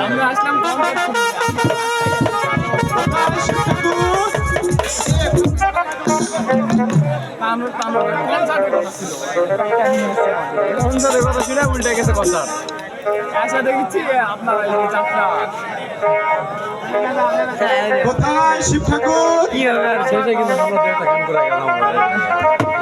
আমি আসলাম কথা কথা শুনে উল্টে গেছে কনসার্ট আশা দেখছি আপনার যাত্রা কোথায় শিব ঠাকুর? কি হবে? শেষে কিন্তু আমরা একটা কাম করে গেলাম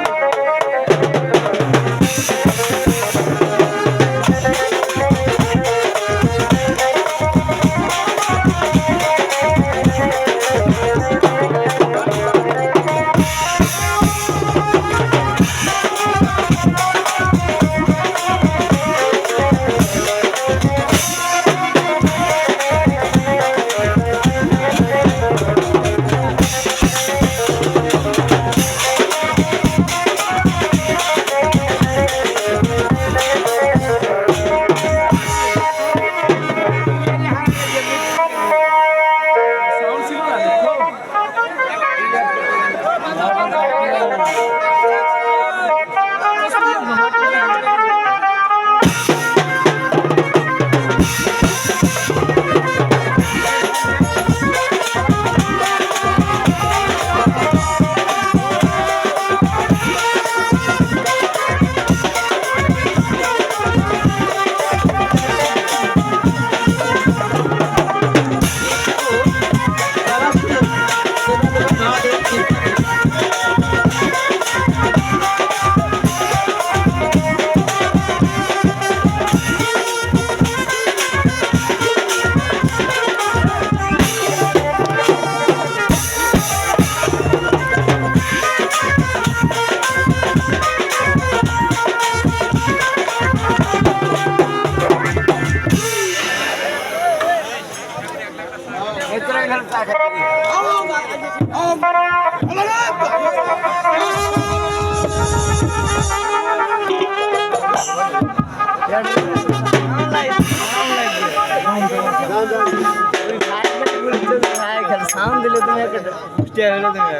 সাউন্ড দিলে তুমি একটা পুষ্টিয়া হলে তুমি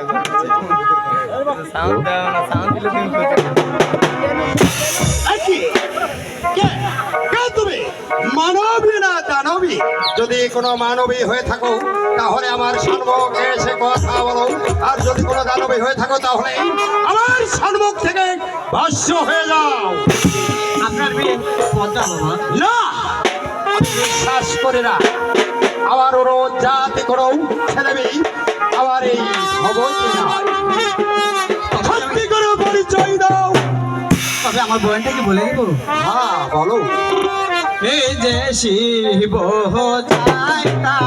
সাউন্ড দাও না সাউন্ড দিলে তুমি? মানবী না দানবী? যদি কোনো মানবী হয়ে থাকো তাহলে আমার সম্মুখ এসে কথা বলো। আর যদি কোনো দানবী হয়ে থাকো তাহলে আমার সম্মুখ থেকে ভাষ্য হয়ে যাও। আপনার বিয়ে পদ্মা না! বিশ্বাস করে না। আমার ওরও জাতি কোনো ছেলে মেয়ে আমার এই নয় সত্যি করে পরিচয় দাও। তবে আমার বয়ানটা কি বলে দিব। হ্যাঁ বলো। যে শিব যায় তা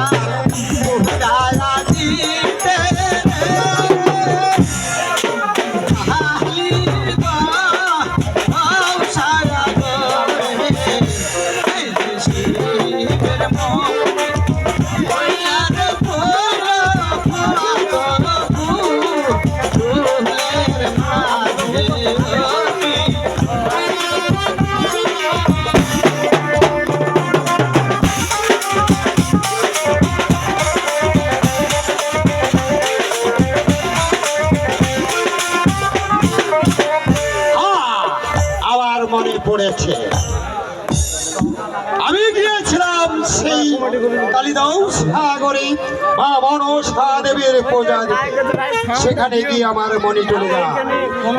মনে পড়েছে। আমি গিয়েছিলাম সেই কালিদাও সাগরে, মা মনসা দেবীর পূজা সেখানে গিয়ে আমার মনে চলে গেল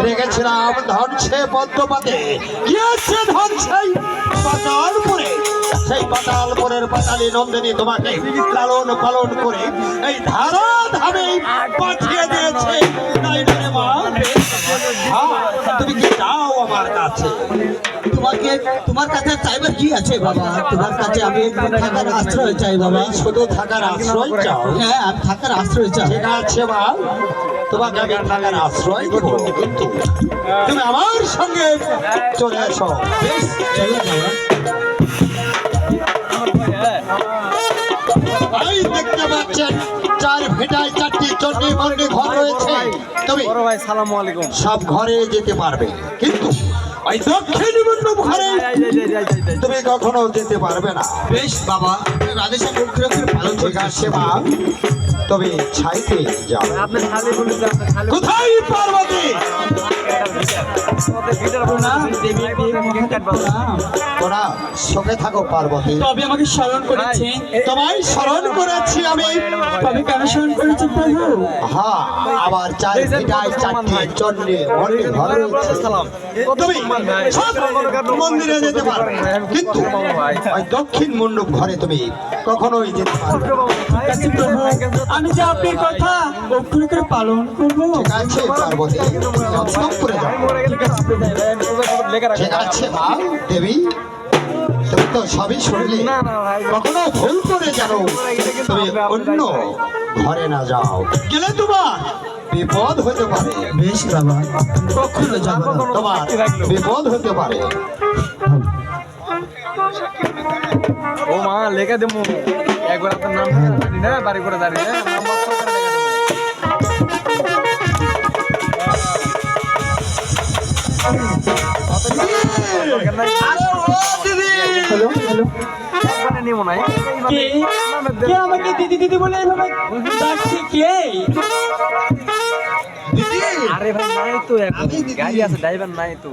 রেখেছিলাম ধনসে পদ্মপাতে। গিয়েছে ধনসাই পাতালপুরে। সেই পাতালপুরের পাতালি নন্দিনী তোমাকে লালন পালন করে এই ধারা ধামে পাঠিয়ে দিয়েছে। তাই মা তুমি কি চাও আমার কাছে? তোমাকে তোমার কাছে চাইবার কি আছে বাবা? তোমার কাছে আমি থাকার আশ্রয় চাই বাবা। শুধু থাকার আশ্রয় চাও? হ্যাঁ আমি থাকার আশ্রয় চাই। ঠিক আছে মা তোমাকে আমি থাকার আশ্রয় কিন্তু। তুমি আমার সঙ্গে চলে বেশ চলো দেখতে পাচ্ছেন চার ভেটায় চারটি চন্ডী মন্ডি ঘর রয়েছে। তবে বড় ভাই সালামু আলাইকুম। সব ঘরে যেতে পারবে। কিন্তু ওই দক্ষিণ ঘরে তুমি কখনো যেতে পারবে না। বেশ বাবা। পালন ঠিক আছে মা। তবে ছাইতে যাও। কোথায় পার্বতী? তোরা সুখে থাকো পার্বতী। তবে আমাকে স্মরণ করেছেন তোমায় স্মরণ করেছি আমি। তবে কেন স্মরণ প্রভু হ্যাঁ আবার চার চারটি চন্ডী ঘর রয়েছে তুমি সব মন্দিরে যেতে পারবে কিন্তু ওই দক্ষিণ মণ্ডপ ঘরে তুমি কখনোই যেতে পারবে আমি যে আপনার কথা অক্ষরে করে পালন করব ঠিক আছে পার্বতী সব করে যাও ঠিক আছে মা দেবী তো সবই শুনলে। কখনো ভুল করে জানো তুমি অন্য ঘরে না যাও। গেলে তোমার বিপদ হতে পারে। বেশ বাবা। কখনো যাব না তোমার বিপদ হতে পারে। ও মা লেখা দেবো একবার আপনার নাম জানি না বাড়ি করে নাম্বার করে লেখা দেবো হ্যালো হ্যালো কে আমাকে দিদি দিদি বলে এভাবে ডাকছে কে আরে ভাই, নাই তো এখন। গাড়ি আছে ড্রাইভার নাই তো।